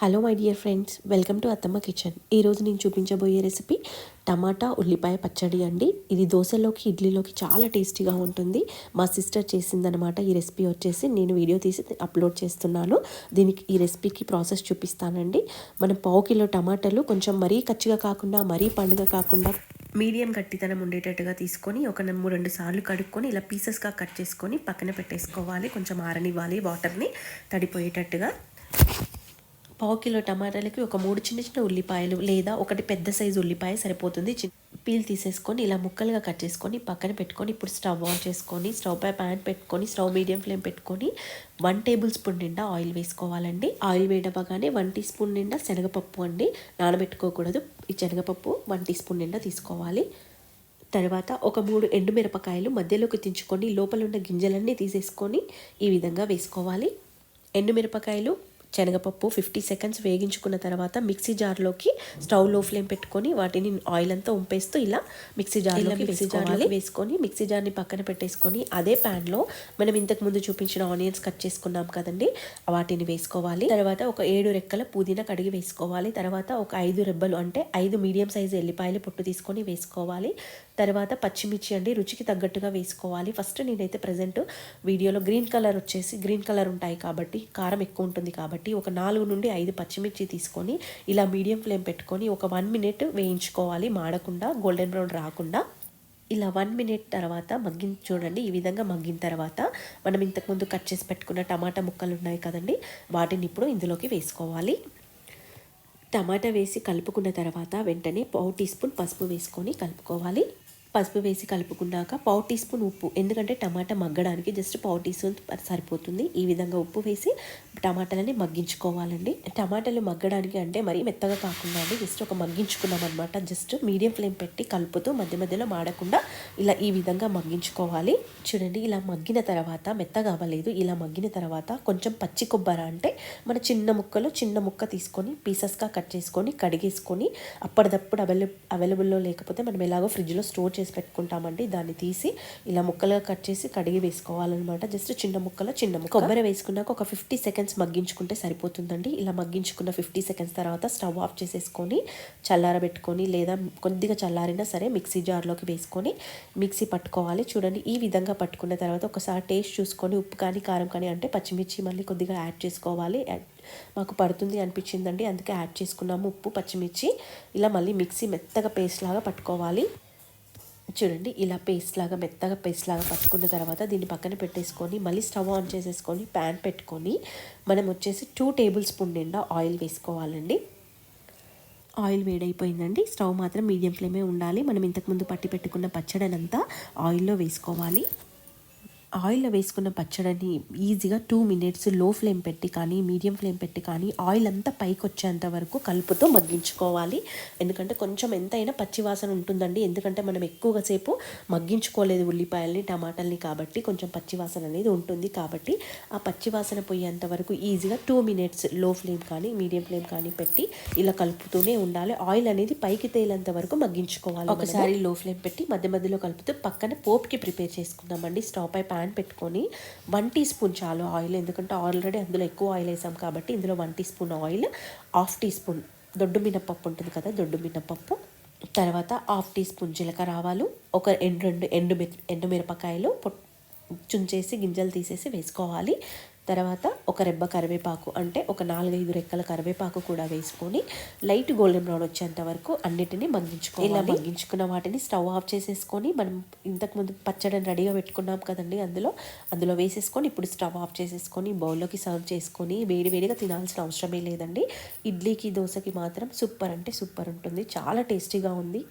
Hello my dear friends welcome to Attamma kitchen ఈరోజు నేను చూపించబోయే రెసిపీ టమాటా ఉల్లిపాయ పచ్చడి అండి. ఇది దోశలోకి ఇడ్లీలోకి చాలా టేస్టీగా ఉంటుంది. మా సిస్టర్ చేసిందనమాట ఈ రెసిపీ వచ్చేసి. నేను వీడియో తీసి అప్లోడ్ చేస్తున్నాను. దీనికి ఈ రెసిపీకి ప్రాసెస్ చూపిస్తానండి. మనం పావు కిలో టమాటాలు కొంచెం మరీ కచ్చిగా కాకుండా మరీ పండుగ కాకుండా మీడియం గట్టితనం ఉండేటట్టుగా తీసుకొని ఒక మూడు రెండు సార్లు కడుక్కొని ఇలా పీసెస్గా కట్ చేసుకొని పక్కన పెట్టేసుకోవాలి. కొంచెం ఆరనివ్వాలి వాటర్ని తడిపోయేటట్టుగా. పావు కిలో టమాటాలకి ఒక మూడు చిన్న చిన్న ఉల్లిపాయలు లేదా ఒకటి పెద్ద సైజు ఉల్లిపాయ సరిపోతుంది. పీల్ తీసేసుకొని ఇలా ముక్కలుగా కట్ చేసుకొని పక్కన పెట్టుకొని ఇప్పుడు స్టవ్ ఆన్ చేసుకొని స్టవ్ పై ప్యాన్ పెట్టుకొని స్టవ్ మీడియం ఫ్లేమ్ పెట్టుకొని వన్ టేబుల్ స్పూన్ నిండా ఆయిల్ వేసుకోవాలండి. ఆయిల్ వేయడవగానే వన్ టీ స్పూన్ నిండా శనగపప్పు అండి. నానబెట్టుకోకూడదు. ఈ శనగపప్పు వన్ టీ స్పూన్ నిండా తీసుకోవాలి. తర్వాత ఒక మూడు ఎండుమిరపకాయలు మధ్యలోకి తెంచుకొని లోపల ఉన్న గింజలన్నీ తీసేసుకొని ఈ విధంగా వేసుకోవాలి. ఎండుమిరపకాయలు శనగపప్పు ఫిఫ్టీ సెకండ్స్ వేగించుకున్న తర్వాత మిక్సీ జార్లోకి స్టవ్లో ఫ్లేమ్ పెట్టుకొని వాటిని ఆయిల్ అంతా ఉంపేస్తూ ఇలా మిక్సీ జార్లో మిక్సీ జార్లో వేసుకొని మిక్సీ జార్ని పక్కన పెట్టేసుకొని అదే ప్యాన్లో మనం ఇంతకు ముందు చూపించిన ఆనియన్స్ కట్ చేసుకున్నాం కదండి వాటిని వేసుకోవాలి. తర్వాత ఒక ఏడు రెక్కల పుదీనా కడిగి వేసుకోవాలి. తర్వాత ఒక ఐదు రెబ్బలు అంటే ఐదు మీడియం సైజు ఎల్లిపాయలు పొట్టు తీసుకొని వేసుకోవాలి. తర్వాత పచ్చిమిర్చి అండి రుచికి తగ్గట్టుగా వేసుకోవాలి. ఫస్ట్ నేనైతే ప్రజెంట్ వీడియోలో గ్రీన్ కలర్ వచ్చేసి గ్రీన్ కలర్ ఉంటాయి కాబట్టి కారం ఎక్కువ ఉంటుంది కాబట్టి ఒక నాలుగు నుండి ఐదు పచ్చిమిర్చి తీసుకొని ఇలా మీడియం ఫ్లేమ్ పెట్టుకొని ఒక వన్ మినిట్ వేయించుకోవాలి. మాడకుండా గోల్డెన్ బ్రౌన్ రాకుండా. ఇలా వన్ మినిట్ తర్వాత మగ్గిన చూడండి ఈ విధంగా మగ్గిన తర్వాత మనం ఇంతకుముందు కట్ చేసి పెట్టుకున్న టమాటా ముక్కలు ఉన్నాయి కదండి వాటిని ఇప్పుడు ఇందులోకి వేసుకోవాలి. టమాటా వేసి కలుపుకున్న తర్వాత వెంటనే పావు టీ స్పూన్ పసుపు వేసుకొని కలుపుకోవాలి. పసుపు వేసి కలుపుకున్నాక పావు టీ స్పూన్ ఉప్పు. ఎందుకంటే టమాటా మగ్గడానికి జస్ట్ పావు టీ స్పూన్ సరిపోతుంది. ఈ విధంగా ఉప్పు వేసి టమాటాలని మగ్గించుకోవాలండి. టమాటాలు మగ్గడానికి అంటే మరీ మెత్తగా కాకుండా అండి జస్ట్ ఒక మగ్గించుకున్నాం అనమాట జస్ట్ మీడియం ఫ్లేమ్ పెట్టి కలుపుతూ మధ్య మధ్యలో మాడకుండా ఇలా ఈ విధంగా మగ్గించుకోవాలి. చూడండి ఇలా మగ్గిన తర్వాత మెత్తగా అవ్వలేదు ఇలా మగ్గిన తర్వాత కొంచెం పచ్చి కొబ్బరి అంటే మన చిన్న ముక్కలు చిన్న ముక్క తీసుకొని పీసెస్గా కట్ చేసుకొని కడిగేసుకొని అప్పటిదప్పుడు అవైలబుల్ అవైలబుల్లో లేకపోతే మనం ఎలాగో ఫ్రిడ్జ్లో స్టోర్ చేసి పెట్టుకుంటామండి. దాన్ని తీసి ఇలా ముక్కలుగా కట్ చేసి కడిగి వేసుకోవాలన్నమాట. జస్ట్ చిన్న ముక్కలో చిన్న ముక్క. కొబ్బరి వేసుకున్నాక ఒక ఫిఫ్టీ సెకండ్స్ మగ్గించుకుంటే సరిపోతుందండి. ఇలా మగ్గించుకున్న ఫిఫ్టీ సెకండ్స్ తర్వాత స్టవ్ ఆఫ్ చేసేసుకొని చల్లారబెట్టుకొని లేదా కొద్దిగా చల్లారినా సరే మిక్సీ జార్లోకి వేసుకొని మిక్సీ పట్టుకోవాలి. చూడండి ఈ విధంగా పట్టుకున్న తర్వాత ఒకసారి టేస్ట్ చూసుకొని ఉప్పు కానీ కారం కానీ అంటే పచ్చిమిర్చి మళ్ళీ కొద్దిగా యాడ్ చేసుకోవాలి. మాకు పడుతుంది అనిపించిందండి. అందుకే యాడ్ చేసుకున్నాము ఉప్పు పచ్చిమిర్చి. ఇలా మళ్ళీ మిక్సీ మెత్తగా పేస్ట్ లాగా పట్టుకోవాలి. చూడండి ఇలా పేస్ట్ లాగా మెత్తగా పేస్ట్ లాగా పట్టుకున్న తర్వాత దీన్ని పక్కన పెట్టేసుకొని మళ్ళీ స్టవ్ ఆన్ చేసేసుకొని ప్యాన్ పెట్టుకొని మనం వచ్చేసి టూ టేబుల్ స్పూన్ నిండా ఆయిల్ వేసుకోవాలండి. ఆయిల్ వేడైపోయిందండి. స్టవ్ మాత్రం మీడియం ఫ్లేమే ఉండాలి. మనం ఇంతకుముందు పట్టి పెట్టుకున్న పచ్చడనంతా ఆయిల్లో వేసుకోవాలి. ఆయిల్లో వేసుకున్న పచ్చడిని ఈజీగా టూ మినిట్స్లో ఫ్లేమ్ పెట్టి కానీ మీడియం ఫ్లేమ్ పెట్టి కానీ ఆయిల్ అంతా పైకి వచ్చేంత వరకు కలుపుతూ మగ్గించుకోవాలి. ఎందుకంటే కొంచెం ఎంతైనా పచ్చివాసన ఉంటుందండి. ఎందుకంటే మనం ఎక్కువగా సేపు మగ్గించుకోలేదు ఉల్లిపాయల్ని టమాటాలని కాబట్టి కొంచెం పచ్చివాసన అనేది ఉంటుంది. కాబట్టి ఆ పచ్చివాసన పోయేంత వరకు ఈజీగా టూ మినిట్స్లో ఫ్లేమ్ కానీ మీడియం ఫ్లేమ్ కానీ పెట్టి ఇలా కలుపుతూనే ఉండాలి. ఆయిల్ అనేది పైకి తేలేంత వరకు మగ్గించుకోవాలి ఒకసారి లో ఫ్లేమ్ పెట్టి మధ్య మధ్యలో కలుపుతూ పక్కన పోప్కి ప్రిపేర్ చేసుకుందామండి. స్టవ్ పై ప్యాన్ పెట్టుకొని వన్ టీ స్పూన్ చాలు ఆయిల్ ఎందుకంటే ఆల్రెడీ అందులో ఎక్కువ ఆయిల్ వేసాం కాబట్టి ఇందులో one teaspoon oil half teaspoon దొడ్డు మినపప్పు ఉంటుంది కదా దొడ్డు మినపప్పు తర్వాత హాఫ్ టీ స్పూన్ జీలకర్ర ఆవాలు ఒక ఎండు రెండు ఎండు ఎండు మిరపకాయలు చుంచేసి గింజలు తీసేసి వేసుకోవాలి. తర్వాత ఒక రెబ్బ కరివేపాకు అంటే ఒక నాలుగైదు రెక్కల కరివేపాకు కూడా వేసుకొని లైట్ గోల్డెన్ బ్రౌన్ వచ్చేంత వరకు అన్నిటినీ మగ్గించుకోవాలి ఇలా మగ్గించుకున్న వాటిని స్టవ్ ఆఫ్ చేసేసుకొని మనం ఇంతకుముందు పచ్చడిని రెడీగా పెట్టుకున్నాం కదండి అందులో అందులో వేసేసుకొని ఇప్పుడు స్టవ్ ఆఫ్ చేసేసుకొని బౌల్లోకి సర్వ్ చేసుకొని వేడి వేడిగా తినాల్సిన అవసరమే లేదండి. ఇడ్లీకి దోశకి మాత్రం సూపర్ అంటే సూపర్ ఉంటుంది. చాలా టేస్టీగా ఉంది.